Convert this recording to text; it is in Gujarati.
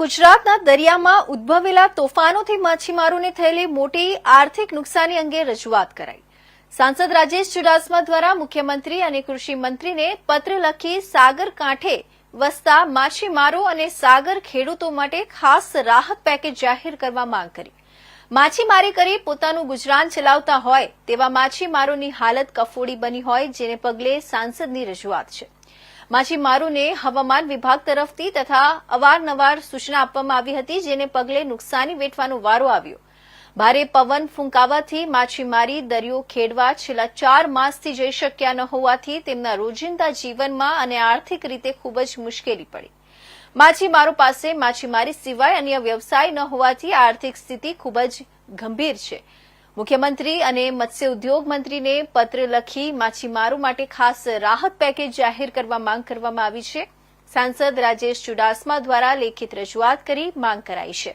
ગુજરાતના દરિયામાં ઉદ્ભવેલા તોફાનોથી માછીમારોને થયેલી મોટી આર્થિક નુકસાની અંગે રજૂઆત કરાઈ. સાંસદ રાજેશ ચુડાસમા દ્વારા મુખ્યમંત્રી અને કૃષિ મંત્રીને પત્ર લખી સાગર કાંઠે વસતા માછીમારો અને સાગર ખેડૂતો માટે ખાસ રાહત પેકેજ જાહેર કરવા માંગ કરી. માછીમારી કરી પોતાનું ગુજરાન ચલાવતા હોય તેવા માછીમારોની હાલત કફોડી બની હોય, જેને પગલે સાંસદની રજૂઆત છે. માછીમારોને હવામાન વિભાગ તરફથી તથા અવારનવાર સૂચના આપવામાં આવી હતી, જેને પગલે નુકસાની વેઠવાનો વારો આવ્યો. ભારે પવન ફૂંકાવાથી માછીમારી દરિયો ખેડવા છેલ્લા ચાર માસથી જઈ શક્યા ન હોવાથી તેમના રોજિંદા જીવનમાં અને આર્થિક રીતે ખૂબ જ મુશ્કેલી પડી. માછીમારો પાસે માછીમારી સિવાય અન્ય વ્યવસાય ન હોવાથી આર્થિક સ્થિતિ ખૂબ જ ગંભીર છે. મુખ્યમંત્રી અને મત્સ્ય ઉદ્યોગ મંત્રીને પત્ર લખી માછીમારો માટે ખાસ રાહત પેકેજ જાહેર કરવા માંગ કરવામાં આવી છે. સાંસદ રાજેશ ચુડાસમા દ્વારા લેખિત રજૂઆત કરી માંગ કરાઈ છે.